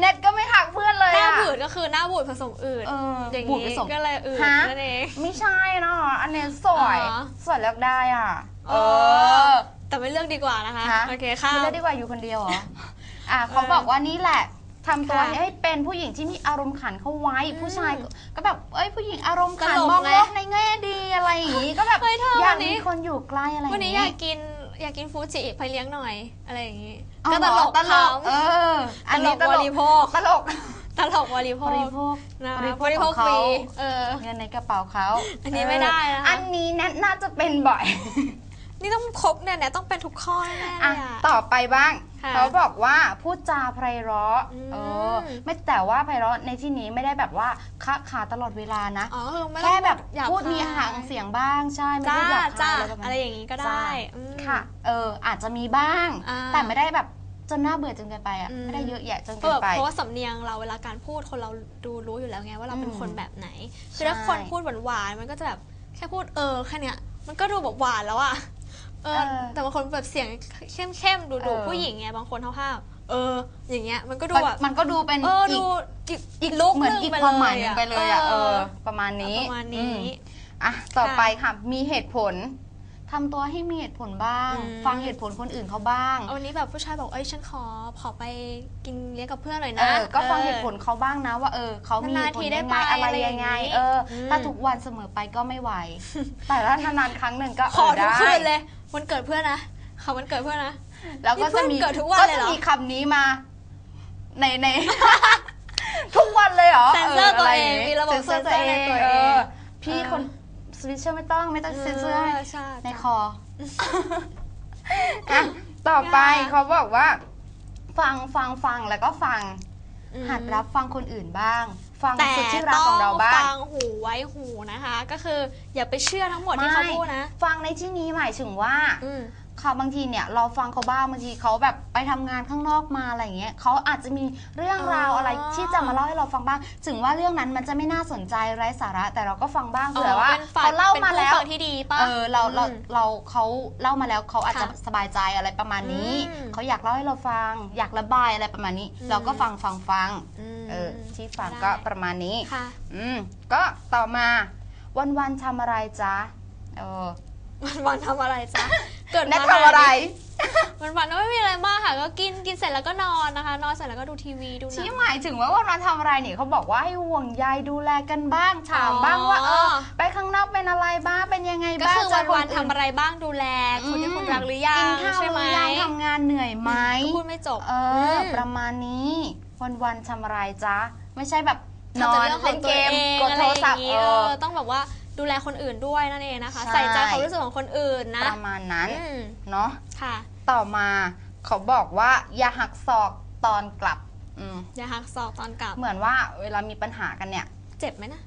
เน็ตก็ไม่ทักเพื่อนเลยหน้าอะ บูดก็คือหน้าบูดผสมอืดเอออย่างบูดนี้ผสมก็เลยอืดฮะ นั่นเอง ไม่ใช่เนาะอันเนี้ยสวยอ๋อ สวยเลือกได้อะ เอเออแต่ไม่เลือกดีกว่านะคะฮะ โอเคค่ะ ไม่เลือกดีกว่าอยู่คนเดียวเหรอ อะเขาบอกว่านี่แหละทำตัวค่ะให้เป็นผู้หญิงที่มีอารมณ์ขันเข้าไว้ อืมผู้ชายก็ก็แบบเอ้ยผู้หญิงอารมณ์ขันตลกมองไหมโลกในแง่ดีอะไรอย่างงี้ก็แบบเฮ้ยเธออยากวันนี้ มีคนอยู่ใกล้อะไรอวันย่างนี้องี้ยากกิน อยากกินฟูจิไปเลี้ยงหน่อยอะไรอย่างนี้เอาก็เหตรอลกตลกขำเอออันตลนี้กตบลกริโภคตลกตลกบริโภบคริโภคนะบริโภคบริโภคของเขาฟรีเออเงินในกระเป๋าเขาอันนี้ไม่ได้นะคะอันนี้น่าน่าจะเป็นบ่อย นี่ต้องครบเนี่ยเนี่ยต้องเป็นทุกข้อแน่ๆเลอะยอะต่อไปบ้าง ค่ะเขาบอกว่าพูดจาไพเราะอืม เออไม่แต่ว่าไพเราะในที่นี้ไม่ได้แบบว่าคะขาตลอดเวลานะ อ๋อคือไม่ต้องแค่แบบหยาพูดมีคยหางเสียงบ้างใช่ไม่จ้าได้หยาบจ้าคายอะไรประมาณอะไรนี้อย่างนี้ก็ได้จ้าอืม ค่ะ เอออาจจะมีบ้าง อ่าแต่ไม่ได้แบบจนน่าเบื่อจนเกินไปอะอืม ไม่ได้เยอะแยะจนเพเกิราะนแบบไป เพราะว่าสำเนียงเราเวลาการพูดคนเราดูรู้อยู่แล้วไงว่าเราเป็นอืมคนแบบไหนคือใช่ถ้าคนพูดหวานๆมันก็จะแบบแค่พูดเออแค่เนี้ยมันก็ดูแบบหวานแล้วอะ เออ แต่บางคนแบบเสียงเข้มๆดูๆผู้หญิงไงบางคนห้าวๆเออ อย่างเงี้ยมันก็ดูแบบมันก็ดูเป็นเอออีดูกอีกอีกลุคเหมือนหนึ่งอีกไปความหมายหเลยนึงอะไปเลยอะเอเอออ ประมาณนี้ประมาณนี้อืมอะต่อค่ะไปค่ะมีเหตุผลทำตัวให้มีเหตุผลบ้าง อืม ฟังเหตุผลคนอื่นเขาบ้าง วันนี้แบบผู้ชายบอกเอ้ยฉันขอขอไปกินเลี้ยงกับเพื่อนหน่อยเอนะ อก็ฟังเหตุออผลเขาบ้างนะว่าเออเขามีเหนานตุๆผลทีได้ยังไปไงอะไรอะไรอยัย่างงไงนี้เอออม ถ้าทุกวันเสมอไปก็ไม่ไหว แต่ถ้านานๆครั้งหนึ่งก็ขอทุกได้ คืนเลย วันเกิดเพื่อนนะขอวันเกิดเพื่อนนะ แล้วก็จะมีนี่เพื่อนเกิดทุกวันก็เลยจะเหรอมีคำนี้มา ในใน ทุกวันเลยเหรอเซ็นเซอร์ตัวเองะไย่ามีระบบเซ็นเซอร์เซ็นเซอร์ในตัวเอง พี่เออคนสวิตเชอร์ไม่ต้องไม่ต้องเซ็นเซอร์ให้ใช่ในคออะต่อไปค่ะเขาบอกว่า ฟังฟังฟังแล้วก็ฟังอืมหัดรับฟังคนอื่นบ้าง ฟังแต่สุดที่รักต้อของงเราบ้าฟัง งหูไว้หูนะคะ ก็คืออย่าไปเชื่อทั้งหมดที่เขาพูดนะ ฟังในที่นี้หมายถึงว่า อืม เขาบางทีเนี่ยเราฟังเขาบ้างบางทีเขาแบบไปทำงานข้างนอกมาอะไรอย่างเงี้ยเขาอาจจะมีเรื่องราวอ๋อออะไรที่จะมาเล่าให้เราฟังบ้าง ถึงว่าเรื่องนั้นมันจะไม่น่าสนใจไร้สาระ แต่เราก็ฟังบ้างเผื่อว่าเป็นฝ่ยเขาเล่ามาป็นผู้แล้วฟังที่ดีป่ะ เออเราเราอืมเราเขาเล่ามาแล้วเขาอาจจะค่ะสบายใจอะไรประมาณนี้อืม เขาอยากเล่าให้เราฟัง อยากระบายอะไรประมาณนี้อืมเราก็ฟังฟังฟังมเออที่ฟังได้ก็ประมาณนี้ ค่ะ อืมก็ต่อมาวันวันๆทำอะไรจ๊ะเออ วันวันๆทำอะไรจ๊ะ เกิดแนทมาทำอะไร วันวันๆก็ไม่มีอะไรมากค่ะ ก็กินกินเสร็จแล้วก็นอนนะคะ นอนเสร็จแล้วก็ดูทีวีดูหนัที่ง หมายถึงว่าวันวันๆทำอะไรเนี่ยเขาบอกว่าให้ห่วงใยดูแลกันบ้างถามอ๋อบ้างว่าเออไปข้างนอกเป็นอะไรบ้างเป็นยังไงก็บ้างคือเจวันควันๆอื่ทำอะไรบ้างดูแล คนที่คุณรักหรือยักิงนข้าวใช่หไหมรือยังทำงานเหนื่อยไหม ก็พูดไม่จบเอออ ม ประมาณนี้ วันวันๆทำอะไรจ๊ะ ไม่ใช่แบบนทำอแต่นเรื่องขอเล่งนตัเกวมเองกดอะโทไรรอศัพย่างท์นี้เอเอออ ต้องแบบว่า ดูแลคนอื่นด้วยนั่นเองนะคะ ใช่ ใส่ใจความรู้สึกของคนอื่นนะประมาณนั้นอืมเนาะค่ะ ต่อมาเขาบอกว่าอย่าหักศอกตอนกลับอืมอย่าหักศอกตอนกลับเหมือนว่าเวลามีปัญหากันเนี่ยเจ็บไหมนะ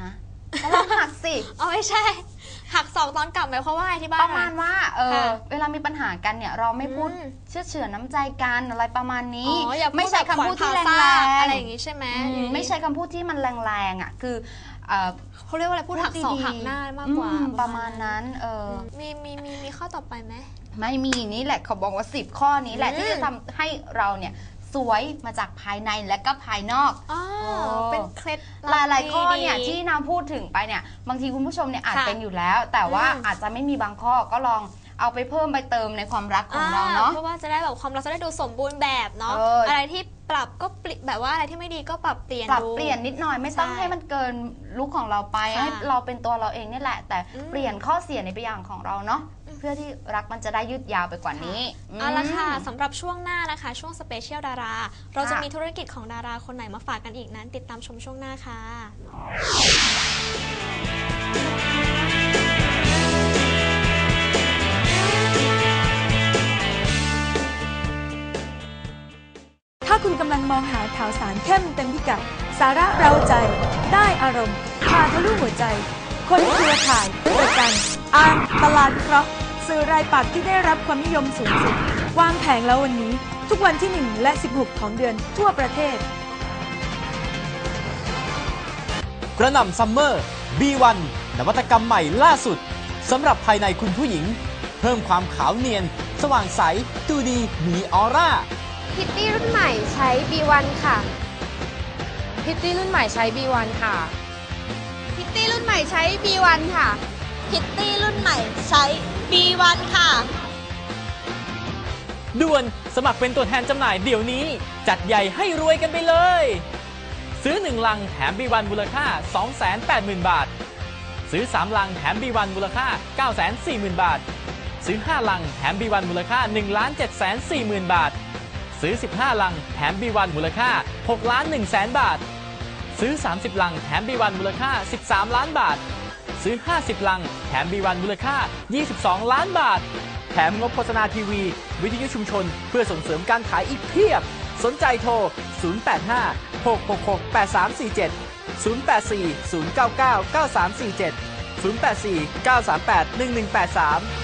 ฮะก็ลองหักสิอ๋อไม่ใช่ หักศอกตอนกลับหมายความว่าไงที่บ้าปน ระมาณว่าเออค่ะเวลามีปัญหากันเนี่ย เราไม่พูดอืม เชื่อเฉือนน้ำใจกันอะไรประมาณอ๋นี้ออย่าพูดไม่ใช่แบบคำพูดที่ขวานแรผ่าซากงอะไรๆอย่างงี้ใช่ไหมอืมไม่ใช่คำพูดที่มันแรงๆอะ คือ เอ่อเขาเรียกว่าอะไรพูดหักศอกดีๆหักหน้ามากกว่า อืมประมาณนั้น เอออืมมีมีมีมีข้อต่อไปไหม ไม่มีนี่แหละเขาบอกว่าสิบข้อนี้แหละอืม ที่จะทำให้เราเนี่ยสวยมาจากภายในและก็ภายนอก อ๋อโอ้ เป็นเคล็ดหลับลาย ๆ ข้อเนี่ยดีๆที่น้ำพูดถึงไปเนี่ยบางทีคุณผู้ชมเนี่ยอาจค่ะเป็นอยู่แล้ว แต่ว่าอืม อาจจะไม่มีบางข้อก็ลองเอาไปเพิ่มไปเติมในความรักของเราเนาะ เพราะว่าจะได้แบบความรักจะได้ดูสมบูรณ์แบบเนาะเอออ อะไรที่ ปรับก็เปลี่ยนแบบว่าอะไรที่ไม่ดีก็ปรับเปลี่ยนปรับดู เปลี่ยนนิดหน่อยไม่ต้องใช่ให้มันเกินลุคของเราไปค่ะให้เราเป็นตัวเราเองนี่แหละ แต่อืม เปลี่ยนข้อเสียในไปอย่างของเราเนาะอืมเพื่อที่รักมันจะได้ยืดยาวไปกว่านี้เอาละค่ะมสำหรับช่วงหน้านะคะ ช่วงสเปเชียลดารา เราจะค่ะ มีธุรกิจของดาราคนไหนมาฝากกันอีกนั้น ติดตามชมช่วงหน้าค่ะ คุณกำลังมองหาข่าวสารเข้มเต็มพิกัด สาระเราใจ ได้อารมณ์พาทะลุหัวใจ คนเครือข่ายประกันอ่านตลาดเคราะห์สื่อรายปักษ์ที่ได้รับความนิยมสูงสุด วางแผงแล้ววันนี้ ทุกวันที่ 1 และ 16 ของเดือนทั่วประเทศ กระหน่ำซัมเมอร์ B1 นวัตกรรมใหม่ล่าสุดสำหรับภายในคุณผู้หญิง เพิ่มความขาวเนียน สว่างใส ดูดีมีออร่า พิตตี้รุ่นใหม่ใช้ B1 ค่ะ พิตตี้รุ่นใหม่ใช้ B1 ค่ะ พิตตี้รุ่นใหม่ใช้ B1 ค่ะ พิตตี้รุ่นใหม่ใช้ B1 ค่ะ ด่วนสมัครเป็นตัวแทนจำหน่ายเดี๋ยวนี้ จัดใหญ่ให้รวยกันไปเลย ซื้อ 1 ลังแถม B1 มูลค่า 280,000 บาท ซื้อ 3 ลังแถม B1 มูลค่า 940,000 บาท ซื้อ 5 ลังแถม B1 มูลค่า 1 740,000 บาท ซื้อ 15 ลัง แถม B1 มูลค่า 6 ล้าน1แสนบาท ซื้อ 30 ลัง แถม B1 มูลค่า 13 ล้านบาท ซื้อ 50 ลัง แถม B1 มูลค่า 22 ล้านบาท แถมงบโฆษณาทีวี วิทยุชุมชน เพื่อส่งเสริมการขายอีกเพียบ สนใจโทร 085 666 8347 084 099 9347 084 938 1183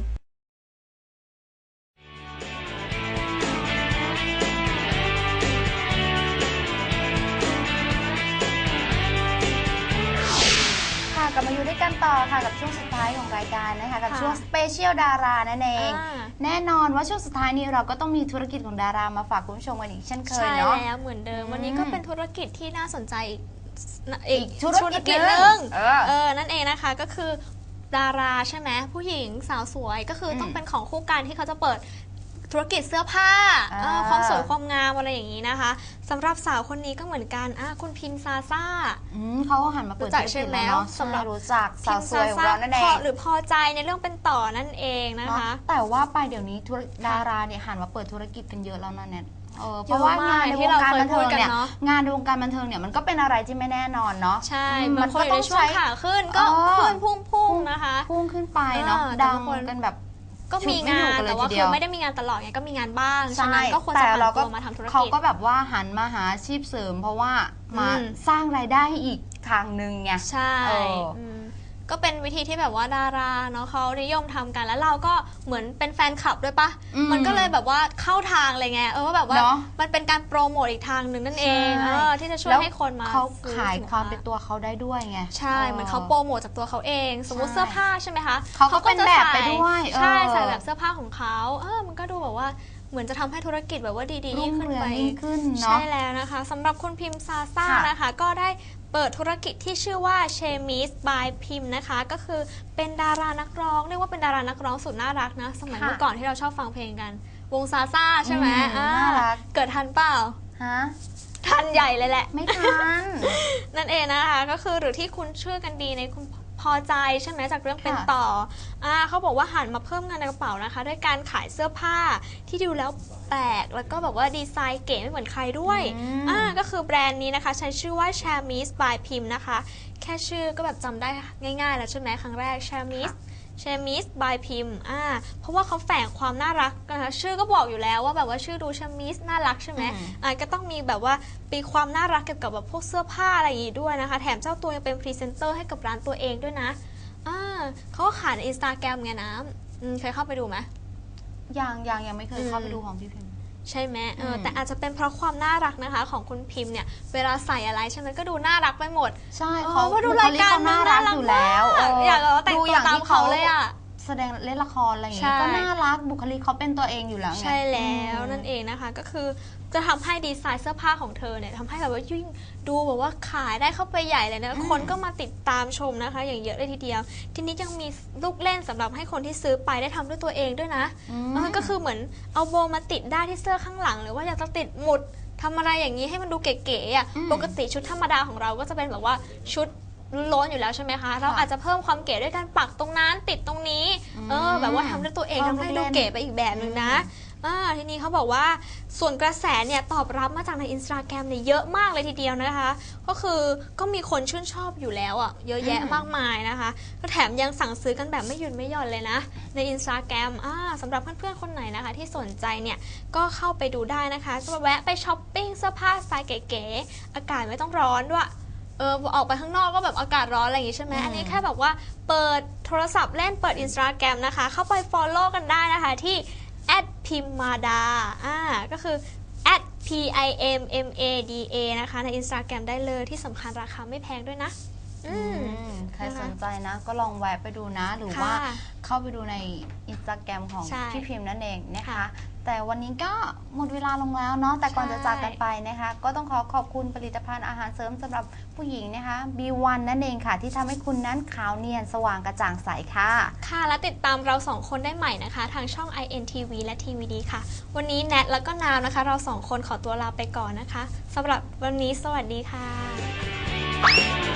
ต่อค่ะกับช่วงสุดท้ายของรายการนะคะกับค่ะช่วงสเปเชียลดารานั่นเอง อ่า แน่นอนว่าช่วงสุดท้ายนี้เราก็ต้องมีธุรกิจของดารามาฝากคุณผู้ชมกันอีกเช่นเคยใช่เนาะ แล้วเหมือนเดิม อืมวันนี้ก็เป็นธุรกิจที่น่าสนใจอีกอีกธุรกิจหหนึ่นึ่งงเออเออนั่นเองนะคะก็คือดาราใช่ไหมผู้หญิงสาวสวยก็คืออมต้องเป็นของคู่กันที่เขาจะเปิด ธุรกิจเสื้อผ้าอ่า เออความสวยความงามอะไรอย่างนี้นะคะสำหรับสาวคนนี้ก็เหมือนกันอะคุณพิมซาซ่า อืมเขาก็หันมาเปิดรู้จักธุรใช่กิจไหมแล้วเนาะสำหรับใช่รู้จักสาวสวยของเรานั่นเอพองหรือพอใจในเรื่องเป็นต่อนั่นเองนะเนาะคะแต่ว่าไปเดี๋ยวนี้ธุรดาราเนี่ยหันมาเปิดธุรกิจกันเยอะแล้วนะเนี่ยเออเพเยอะราะว่างานในมากที่วงเราการเคยบันเทิงพูดกันเนี่ยเนอะ งานในวงการบันเทิงเนี่ยมันก็เป็นอะไรที่ไม่แน่นอนเนาะ ใช่อืมบางคนอยู่ในช่วงขาขึ้นก็เออขึ้นพุ่งๆนะคะ พุ่งขึ้นไปเนาะอ่าแต่ดังบางคน กันแบบ ก็มีงานฉุดไม่อยู่กันเลยแต่ว่าทีเดีคืยวอไม่ได้มีงานตลอดไงก็มีงานบ้างใช่ฉะนั้นก็ควรจะแต่ผันเราก็ตัวมาทำธุรเขากิจก็แบบว่าหันมาหาอาชีพเสริม เพราะว่ามาอืมสร้างรายได้ให้อีกทางหนึ่งไงใช่เอออืม ก็เป็นวิธีที่แบบว่าดาราเนาะเขานิยมทำกันแล้วเราก็เหมือนเป็นแฟนคลับด้วยปะอืมมันก็เลยแบบว่าเข้าทางเลยไงเออว่าแบบว่าเนอะ มันเป็นการโปรโมทอีกทางหนึ่งนั่นเองใช่เออที่จะช่วยแล้วให้คนมาเขาซื้อขายสินความเป็นตัวเขาได้ด้วยไง ใช่เหมือนเขาโปรโมทจากตัวเขาเอง สมมุติใช่เสื้อผ้าใช่ไหมคะเขาก็เป็นจะแบบใส่ไปด้วยใช่เออ ใส่แบบเสื้อผ้าของเขาเออมันก็ดูแบบว่าเหมือนจะทำให้ธุรกิจแบบว่าดีๆรุ่ยิ่งงขึ้นเรืองไป ยิ่งขึ้นใช่เนาะ แล้วนะคะสำหรับคุณพิมพ์ซาซ่าค่ะ นะคะ ก็ได้ เปิดธุรกิจที่ชื่อว่าเชมิสบายพิมพ์นะคะ ก็คือเป็นดารานักร้อง เรียกว่าเป็นดารานักร้องสุดน่ารักนะ สมัยค่ะ เมื่อก่อนที่เราชอบฟังเพลงกัน วงซาซ่าใช่ไหมอืมอ่น่ารัก เกิดทันเปล่า ฮะ ทันใหญ่เลยแหละ ไม่ทัน นั่นเองนะคะ ก็คือหรือที่คุณชื่อกันดีในคุณพ อใจใช่ไหมจากเรื่องเป็นค่ะต่ออ่าเขาบอกว่าหันมาเพิ่มเงินในกระเป๋านะคะ ด้วยการขายเสื้อผ้าที่ดูแล้วแปลก แล้วก็แบบว่าดีไซน์เก๋ไม่เหมือนใครด้วยอืมอ่าก็คือแบรนด์นี้นะคะใช้ชื่อว่า c h a m i s by Pim นะคะ แค่ชื่อก็แบบจำได้ง่ายๆแล้วใช่ไหมครั้งแรก c h a m i s เชมิสบายพิมอ่าเพราะว่าเขาแฝงความน่ารักนะคะชื่อก็บอกอยู่แล้วว่าแบบว่าชื่อดูเชมิสน่ารักใช่ไหมอืมอ่าก็ต้องมีแบบว่ามีความน่ารักเกี่ยวกับแบบพวกเสื้อผ้าอะไรอย่างงี้ด้วยนะคะ แถมเจ้าตัวยังเป็นพรีเซนเตอร์ให้กับร้านตัวเองด้วยนะอ่าเขาก็ขายในอินสตาแกรมไงนะอืมเคยเข้าไปดูไหมยังยังยังไม่เคยเข้าไปอืมดูของพี่พิมพ์ ใช่ไหมเอออมแต่อาจจะเป็นเพราะความน่ารักนะคะ ของคุณพิมพ์เนี่ย เวลาใส่อะไรใช่ไหมก็ดูน่ารักไปหมด ใช่เออเขาว่าดูรายการบุคลิเขน่ารักอยู่แล้วน่ารักมากอยากแบบว่าแต่งดูตัวอย่างตามที่เขาเลยอะ แสดงเล่นละครอะไรอย่างใช่งี้ก็น่ารักบุคลิกเขาเป็นตัวเองอยู่แล้วไง ใช่แล้วอืมนั่นเองนะคะก็คือจะทำให้ดีไซน์เสื้อผ้าของเธอเนี่ยทำให้แบบว่ายิ่งดูแบบว่าขายได้เข้าไปใหญ่เลยนะ คนก็มาติดตามชมนะคะ อย่างเยอะเลยทีเดียว ทีนี้ยังมีลูกเล่นสำหรับให้คนที่ซื้อไปได้ทำด้วยตัวเองด้วยนะอืม เออก็คือเหมือนเอาโบมาติดได้ที่เสื้อข้างหลัง หรือว่าอยากจะติดหมุดทำอะไรอย่างนี้ให้มันดูเก๋ๆอะอืมปกติชุดธรรมดาของเราก็จะเป็นแบบว่าชุด ล้วนอยู่แล้วใช่ไหมคะ เราอาจจะเพิ่มความเก๋ด้วยการปักตรงนั้นติดตรงนี้ เออ แบบว่าทำด้วยตัวเองเพิ่มทำให้ลูดูกเล่นเก๋ไปอีกแบบหนึ่งนะอ่าทีนี้เขาบอกว่าส่วนกระแสเนี่ยตอบรับมาจากในอินสตาแกรมเนี่ยเยอะมากเลยทีเดียวนะคะ ก็คือก็มีคนชื่นชอบอยู่แล้วอะ่ะเยอะแยะอืมมากมายนะคะ ก็แถมยังสั่งซื้อกันแบบไม่หยุดไม่หย่อนเลยนะ ในอินสตาแกรมอ่าสำหรับเพื่อนๆ คนไหนนะคะ ที่สนใจเนี่ยก็เข้าไปดูได้นะคะจะมาแวะไปช้อปปิ้งเสื้อผ้าสไตล์เก๋ๆอากาศไม่ต้องร้อนด้วย เออออกไปข้างนอกก็แบบอากาศร้อนอะไรอย่างงี้ใช่ไหมอืมอันนี้แค่แบบว่าเปิดโทรศัพท์เล่นเปิด Instagram นะคะ เข้าไป Follow กันได้นะคะที่พิมมาดาอ่าก็คือ p i m m a d a นะคะ ใน Instagram ได้เลยที่สำคัญราคาไม่แพงด้วยนะ อืมอืมใครนะคะสนใจนะ ก็ลองแวะไปดูนะ หรือว่าค่ะเข้าไปดูในอินสตาแกรมของใช่พี่พิมพ์นั่นเองนะคะค่ะ แต่วันนี้ก็หมดเวลาลงแล้วเนาะแต่ก่อนใช่จะจากกันไปนะคะ ก็ต้องขอขอบคุณผลิตภัณฑ์อาหารเสริมสำหรับผู้หญิงนะคะ B1 นั่นเองค่ะ ที่ทำให้คุณนั้นขาวเนียนสว่างกระจ่างใสค่ะ ค่ะและติดตามเราสองคนได้ใหม่นะคะ ทางช่อง INTV และ TVD ค่ะ วันนี้แนทแล้วก็นามนะคะ เราสองคนขอตัวลาไปก่อนนะคะสำหรับวันนี้สวัสดีค่ะ